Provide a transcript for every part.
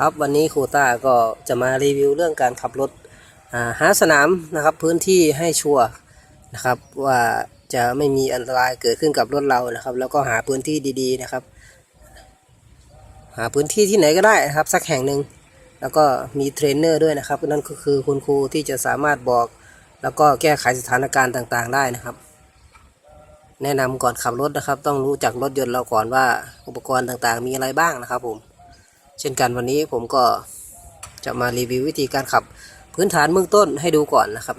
ครับวันนี้ครูต้าก็จะมารีวิวเรื่องการขับรถาหาสนามนะครับพื้นที่ให้ชัวร์นะครับว่าจะไม่มีอันตรายเกิดขึ้นกับรถเรานะครับ แล้วก็หาพื้นที่ดีๆนะครับ หาพื้นที่ที่ไหนก็ได้นะครับสักแห่งหนึ่งแล้วก็มีเทรนเนอร์ด้วยนะครับนั่นก็คือคุณครูที่จะสามารถบอก แล้วก็แก้ไขสถานการณ์ต่างๆ ได้นะครับ แนะนำก่อนขับรถนะครับ ต้องรู้จักรถยนต์เราก่อนว่าอุปกรณ์ต่างๆ มีอะไรบ้างนะครับผม เช่นกันวันนี้ผมก็จะมารีวิววิธีการขับพื้นฐานเบื้องต้นให้ดูก่อนนะครับ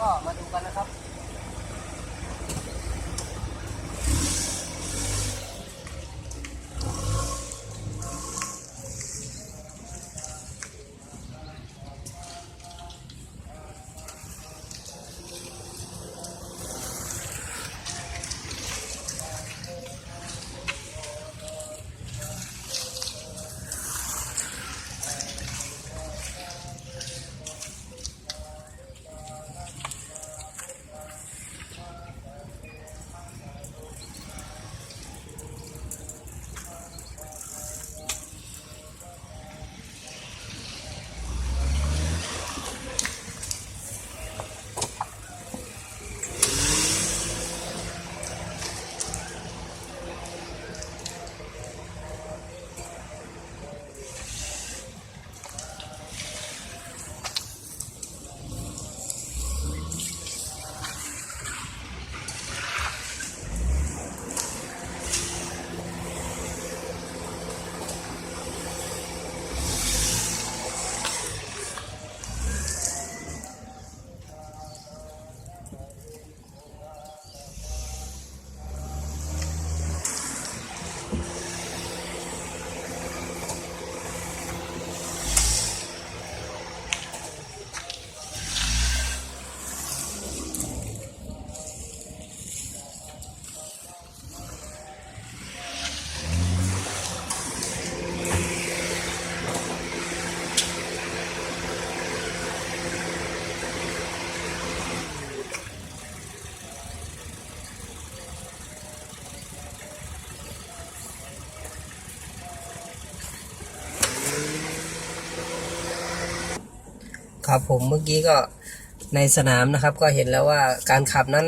ก็มาดูกันนะครับ ครับผมเมื่อกี้ก็ในสนามนะครับ ก็เห็นแล้วว่าการขับนั้น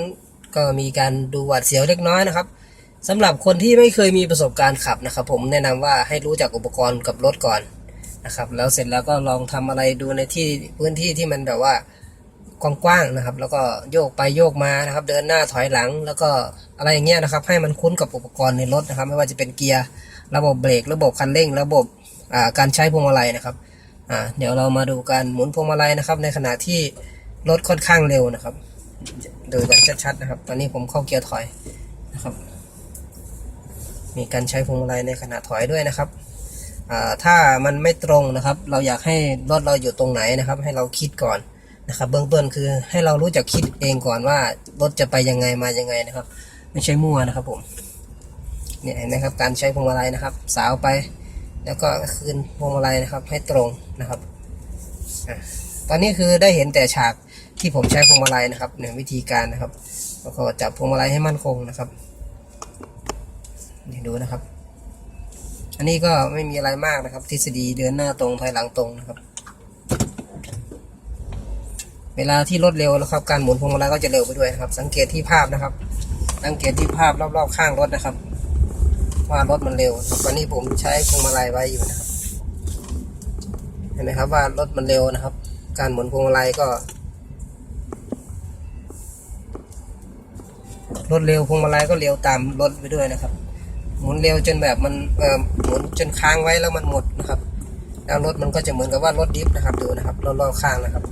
ก็มีการดูหวาดเสียวเล็กน้อยนะครับสำหรับคนที่ไม่เคยมีประสบการณ์ขับนะครับ ผมแนะนำว่าให้รู้จักอุปกรณ์กับรถก่อนนะครับ แล้วเสร็จแล้วก็ลองทำอะไรดูในที่พื้นที่ที่มันแบบว่ากว้างๆนะครับ แล้วก็โยกไปโยกมานะครับ เดินหน้าถอยหลัง แล้วก็อะไรอย่างเงี้ยนะครับ ให้มันคุ้นกับอุปกรณ์ในรถนะครับ ไม่ว่าจะเป็นเกียร์ระบบเบรกระบบคันเร่ง ระบบการใช้พวงมาลัยนะครับ อ่าเดี๋ยวเรามาดูการหมุนพวงมาลัยนะครับ ในขณะที่รถค่อนข้างเร็วนะครับ ดูกันชัดๆนะครับ ตอนนี้ผมเข้าเกียร์ถอยนะครับ มีการใช้พวงมาลัยในขณะถอยด้วยนะครับอ่าถ้ามันไม่ตรงนะครับ เราอยากให้รถเราอยู่ตรงไหนนะครับ ให้เราคิดก่อนนะครับ เบื้องต้นคือให้เรารู้จักคิดเองก่อนว่ารถจะไปยังไงมายังไงนะครับ ไม่ใช่มั่วนะครับผมเนี่ยเห็นไหมครับการใช้พวงมาลัยนะครับ สาวไป แล้วก็คืนพวงมาลัยนะครับให้ตรงนะครับอตอนนี้คือได้เห็นแต่ฉากที่ผมใช้พวงมาลัยนะครับเนี่ยวิธีการนะครับแล้วก็จับพวงมาลัยให้มั่นคงนะครับนี่ดูนะครับ อันนี้ก็ไม่มีอะไรมากนะครับ ทฤษฎีเดินหน้าตรงถอยหลังตรงนะครับ เวลาที่รถเร็วแล้วครับการหมุนพวงมาลัยก็จะเร็วไปด้วยครับ สังเกตที่ภาพนะครับ สังเกตที่ภาพรอบๆข้างรถนะครับ ว่ารถมันเร็ววันนี้ผมใช้พวงมาลัยไว้อยู่นะครับ เห็นไหมครับว่ารถมันเร็วนะครับ การหมุนพวงมาลัยก็รถเร็วพวงมาลัยก็เร็วตามรถไปด้วยนะครับ หมุนเร็วจนแบบมันเอ่อหมุนจนค้างไว้แล้วมันหมดนะครับ แล้วรถมันก็จะเหมือนกับว่ารถดิฟนะครับดูนะครับรอบๆข้างนะครับ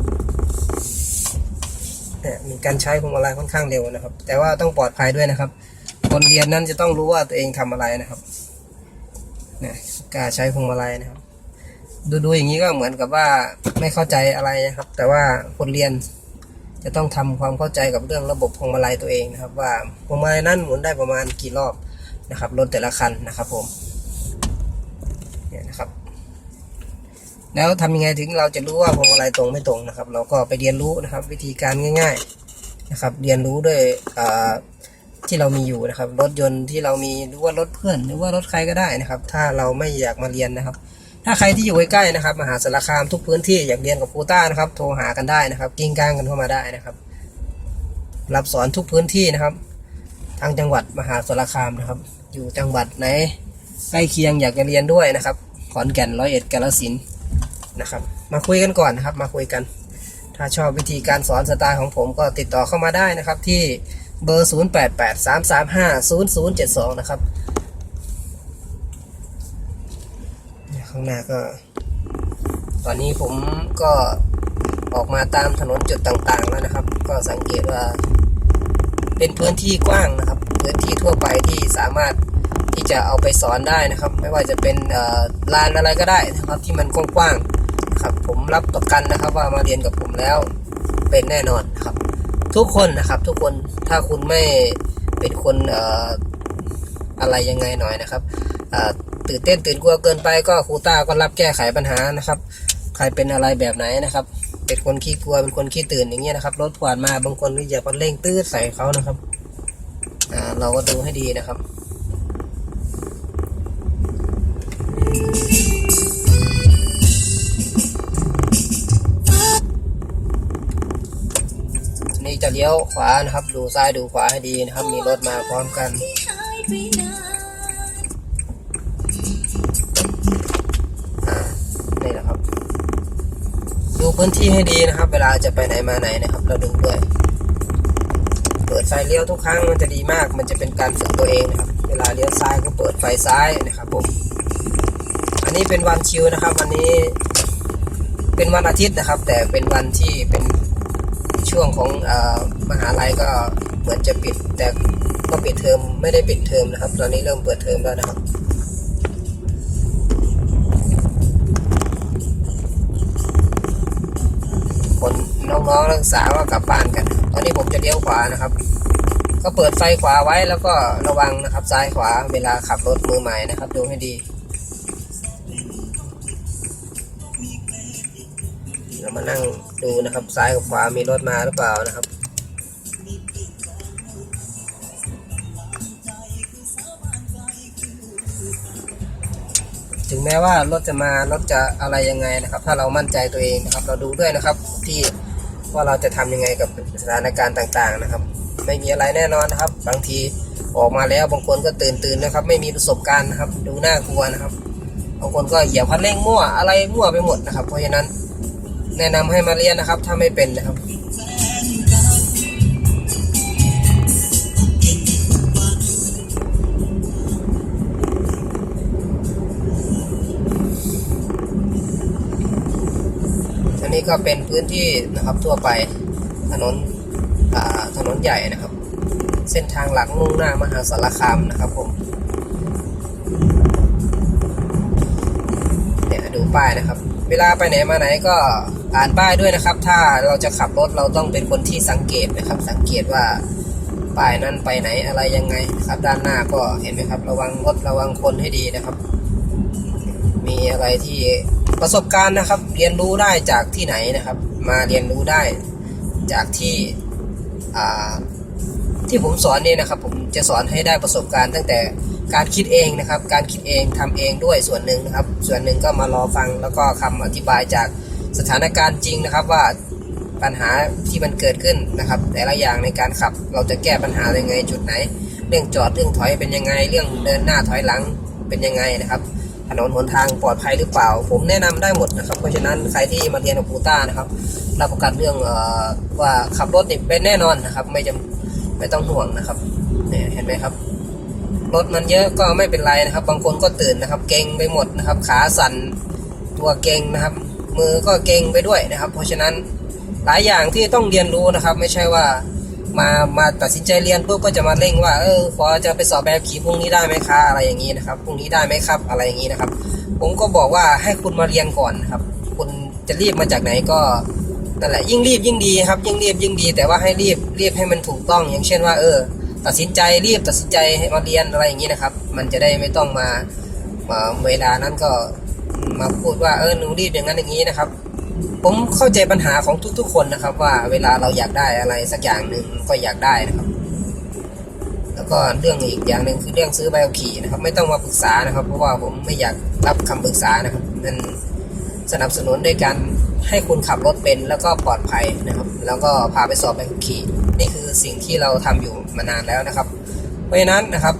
เนี่ยมีการใช้พวงมาลัยค่อนข้างเร็วนะครับ แต่ว่าต้องปลอดภัยด้วยนะครับ คนเรียนนั้นจะต้องรู้ว่าตัวเองทำอะไรนะครับนี่การใช้พวงมาลัยนะครับ ดูดูอย่างนี้ก็เหมือนกับว่าไม่เข้าใจอะไรนะครับ แต่ว่าคนเรียนจะต้องทำความเข้าใจกับเรื่องระบบพวงมาลัยตัวเองนะครับ ว่าพวงมาลัยนั้นหมุนได้ประมาณกี่รอบนะครับรถแต่ละคันนะครับผมเนี่ยนะครับ แล้วทำยังไงถึงเราจะรู้ว่าพวงมาลัยตรงไม่ตรงนะครับ เราก็ไปเรียนรู้นะครับ วิธีการง่าย ๆนะครับ เรียนรู้ด้วยอ่า ที่เรามีอยู่นะครับ รถยนต์ที่เรามีหรือว่ารถเพื่อน หรือว่ารถใครก็ได้นะครับ ถ้าเราไม่อยากมาเรียนนะครับ ถ้าใครที่อยู่ใกล้ๆนะครับมหาสารคามทุกพื้นที่อยากเรียนกับครูต้านะครับ โทรหากันได้นะครับ กิ้งก้างกันเข้ามาได้นะครับ รับสอนทุกพื้นที่นะครับทางจังหวัดมหาสารคามนะครับ อยู่จังหวัดไหนใกล้เคียงอยากจะเรียนด้วยนะครับ ขอนแก่นร้อยเอ็ดกาฬสินนะครับ มาคุยกันก่อนนะครับ มาคุยกัน ถ้าชอบวิธีการสอนสไตล์ของผมก็ติดต่อเข้ามาได้นะครับที่ เบอร์ 0883350072 นะครับ ข้างหน้าก็ ตอนนี้ผมก็ออกมาตามถนนจุดต่างๆแล้วนะครับ ก็สังเกตว่า เป็นพื้นที่กว้างนะครับ พื้นที่ทั่วไปที่สามารถที่จะเอาไปสอนได้นะครับ ไม่ว่าจะเป็นลานอะไรก็ได้นะครับ ที่มันกว้างๆครับผมรับประกันนะครับว่ามาเรียนกับผมแล้วเป็นแน่นอนครับ ทุกคนนะครับ ทุกคนถ้าคุณไม่เป็นคนออะไรยังไงหน่อยนะครับตื่นเต้นตื่นกลัวเกินไปก็ครูต้าก็รับแก้ไขปัญหานะครับ ใครเป็นอะไรแบบไหนนะครับ เป็นคนขี้กลัวเป็นคนขี้ตื่นอย่างเงี้ยนะครับรถผ่านมาบางคนก็อย่าไปเร่งตื้อใส่เขานะครับเราก็ดูให้ดีนะครับนี่จ เลี้ยวขวานะครับ ดูซ้ายดูขวาให้ดีนะครับ มีรถมาพร้อมกันอ่านี่แหละครับ ดูพื้นที่ให้ดีนะครับ เวลาจะไปไหนมาไหนนะครับ เราดูด้วย เปิดไฟเลี้ยวทุกครั้งมันจะดีมาก มันจะเป็นการฝึกตัวเองนะครับ เวลาเลี้ยวซ้ายก็เปิดไฟซ้ายนะครับผม อันนี้เป็นวันชิวนะครับ วันนี้ เป็นวันอาทิตย์นะครับ แต่เป็นวันที่เป็น ช่วงของออมหาลัยก็เหมือนจะปิด แต่ก็ปิดเทอมไม่ได้ปิดเทอมนะครับ ตอนนี้เริ่มเปิดเทอมแล้วนะครับคนน้องๆนักศึกษาก็กลับบ้านกัน ตอนนี้ผมจะเลี้ยวขวานะครับ ก็เปิดไฟขวาไว้แล้วก็ระวังนะครับ ซ้ายขวาเวลาขับรถมือใหม่นะครับ ดูให้ดี มานั่งดูนะครับ ซ้ายกับขวามีรถมาหรือเปล่านะครับ ถึงแม้ว่ารถจะมารถจะอะไรยังไงนะครับ ถ้าเรามั่นใจตัวเองนะครับ เราดูด้วยนะครับที่ว่าเราจะทำยังไงกับสถานการณ์ต่างๆนะครับ ไม่มีอะไรแน่นอนนะครับ บางทีออกมาแล้วบางคนก็ตื่นตื่นนะครับ ไม่มีประสบการณ์นะครับ ดูน่ากลัวนะครับบางคนก็เหยียบคันเร่งมั่วอะไรมั่วไปหมดนะครับ เพราะฉะนั้น แนะนำให้มาเรียนนะครับ ถ้าไม่เป็นนะครับอันนี้ก็เป็นพื้นที่นะครับทั่วไปถนนถนนใหญ่นะครับ เส้นทางหลักมุ่งหน้ามหาสารคามนะครับผมเนี่ยดูป้ายนะครับ เวลาไปไหนมาไหนก็ อ่านป้ายด้วยนะครับ ถ้าเราจะขับรถเราต้องเป็นคนที่สังเกตนะครับ สังเกตว่าป้ายนั้นไปไหนอะไรยังไงครับ ด้านหน้าก็เห็นไหมครับ ระวังรถระวังคนให้ดีนะครับ มีอะไรที่ประสบการณ์นะครับ เรียนรู้ได้จากที่ไหนนะครับ มาเรียนรู้ได้จากที่ที่ผมสอนนี่นะครับ ผมจะสอนให้ได้ประสบการณ์ตั้งแต่การคิดเองนะครับ การคิดเองทำเองด้วยส่วนหนึ่งนะครับ ส่วนหนึ่งก็มารอฟังแล้วก็คำอธิบายจาก สถานการณ์จริงนะครับว่าปัญหาที่มันเกิดขึ้นนะครับ แต่ละอย่างในการขับ เราจะแก้ปัญหายังไงจุดไหน เรื่องจอดเรื่องถอยเป็นยังไง เรื่องเดินหน้าถอยหลังเป็นยังไงนะครับถนนหนทางปลอดภัยหรือเปล่า ผมแนะนำได้หมดนะครับ เพราะฉะนั้นใครที่มาเรียนกับครูต้านะครับรับประกันเรื่องว่าขับรถนี่เป็นแน่นอนนะครับ ไม่จำไม่ต้องห่วงนะครับเนี่ยเห็นไหมครับรถมันเยอะก็ไม่เป็นไรนะครับ บางคนก็ตื่นนะครับ เก่งไปหมดนะครับ ขาสั่นตัวเก่งนะครับ มือก็เก่งไปด้วยนะครับ เพราะฉะนั้นหลายอย่างที่ต้องเรียนรู้นะครับ ไม่ใช่ว่ามามาตัดสินใจเรียนปุ๊บก็จะมาเร่งว่าเออขอจะไปสอบแบบขี่พรุ่งนี้ได้ไหมคะอะไรอย่างนี้นะครับพรุ่งนี้ได้ไหมครับ อะไรอย่างนี้นะครับ ผมก็บอกว่าให้คุณมาเรียนก่อนนะครับคุณจะรีบมาจากไหนก็นั่นแหละยิ่งรีบยิ่งดีครับ ยิ่งรีบยิ่งดี แต่ว่าให้รีบรีบให้มันถูกต้อง อย่างเช่นว่า เออ ตัดสินใจรีบตัดสินใจให้มาเรียนอะไรอย่างนี้นะครับ มันจะได้ไม่ต้องมามาเวลานั้นก็ มาพูดว่าเออหนูรีบอย่างนั้นอย่างนี้นะครับ ผมเข้าใจปัญหาของทุก ๆ คนนะครับ ว่าเวลาเราอยากได้อะไรสักอย่างหนึ่งก็อยากได้นะครับ แล้วก็เรื่องอีกอย่างหนึ่งคือเรื่องซื้อใบขับขี่นะครับ ไม่ต้องมาปรึกษานะครับ เพราะว่าผมไม่อยากรับคำปรึกษานะครับนั่นสนับสนุนด้วยการให้คุณขับรถเป็นแล้วก็ปลอดภัยนะครับ แล้วก็พาไปสอบใบขับขี่ นี่คือสิ่งที่เราทำอยู่มานานแล้วนะครับ เพราะฉะนั้นนะครับ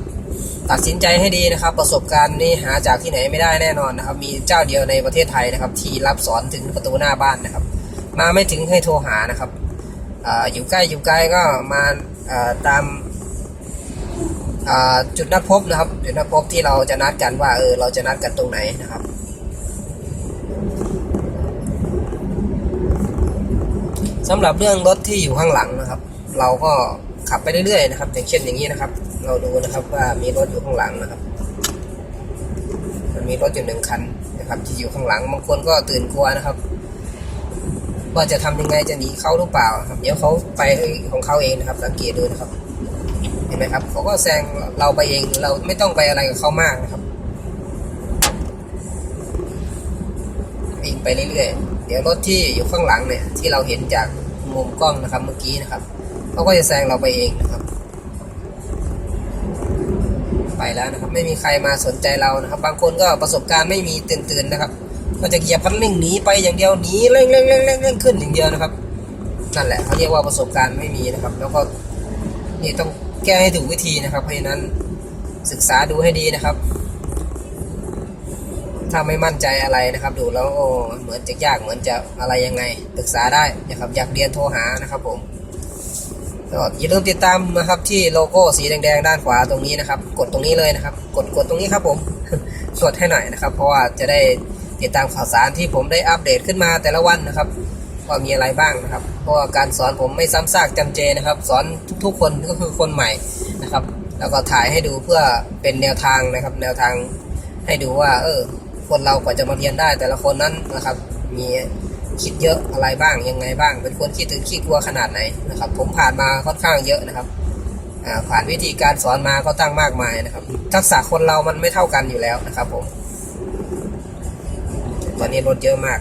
ตัดสินใจให้ดีนะครับ ประสบการณ์นี่หาจากที่ไหนไม่ได้แน่นอนนะครับ มีเจ้าเดียวในประเทศไทยนะครับ ที่รับสอนถึงประตูหน้าบ้านนะครับ มาไม่ถึงให้โทรหานะครับออยู่ใกล้อยู่ไกลก็มาตามจุดนัดพบนะครับ จุดนัดพบที่เราจะนัดกันว่าเออเราจะนัดกันตรงไหนนะครับสำหรับเรื่องรถที่อยู่ข้างหลังนะครับ เราก็ ขับไปเรื่อยๆนะครับอย่างเช่นอย่างนี้นะครับ เราดูนะครับว่ามีรถอยู่ข้างหลังนะครับมันมีรถอยู่หนึ่งคันนะครับ ที่อยู่ข้างหลังบางคนก็ตื่นกลัวนะครับว่าจะทำยังไงจะหนีเขาหรือเปล่าครับ เดี๋ยวเขาไปของเขาเองนะครับ สังเกตดูนะครับ เห็นไหมครับเขาก็แซงเราไปเองเราไม่ต้องไปอะไรกับเขามากนะครับวิ่งไปเรื่อยๆเดี๋ยวรถที่อยู่ข้างหลังเนี่ยที่เราเห็นจากมุมกล้องนะครับเมื่อกี้นะครับ เขาก็จะแซงเราไปเองนะครับ ไปแล้วนะครับไม่มีใครมาสนใจเรานะครับ บางคนก็ประสบการณ์ไม่มีตื่นๆนะครับก็จะเหยียบคันเร่งหนีไปอย่างเดียวหนีเร่งเร่งเร่งเร่งเร่งขึ้นอย่างเดียวนะครับนั่นแหละเขาเรียกว่าประสบการณ์ไม่มีนะครับ แล้วก็นี่ต้องแก้ให้ถูกวิธีนะครับ เพราะฉะนั้นศึกษาดูให้ดีนะครับ ถ้าไม่มั่นใจอะไรนะครับ ดูแล้วโอ้เหมือนจะยากเหมือนจะอะไรยังไงปรึกษาได้นะครับ อยากเรียนโทรหานะครับผม ก็อย่าลืมติดตามนะครับที่โลโก้สีแดงๆด้านขวาตรงนี้นะครับ กดตรงนี้เลยนะครับ กดกดตรงนี้ครับผมกดให้หน่อยนะครับ เพราะว่าจะได้ติดตามข่าวสารที่ผมได้อัปเดตขึ้นมาแต่ละวันนะครับว่ามีอะไรบ้างนะครับ เพราะว่าการสอนผมไม่ซ้ำซากจำเจนะครับ สอนทุกๆคนก็คือคนใหม่นะครับ แล้วก็ถ่ายให้ดูเพื่อเป็นแนวทางนะครับ แนวทางให้ดูว่า เออ คนเรากว่าจะมาเรียนได้ แต่ละคนนั้นนะครับ มี คิดเยอะอะไรบ้างยังไงบ้าง เป็นคนขี้ตื่นขี้กลัวขนาดไหนนะครับ ผมผ่านมาค่อนข้างเยอะนะครับผ่านวิธีการสอนมาก็ตั้งมากมายนะครับ ทักษะคนเรามันไม่เท่ากันอยู่แล้วนะครับผมตอนนี้รถเยอะมาก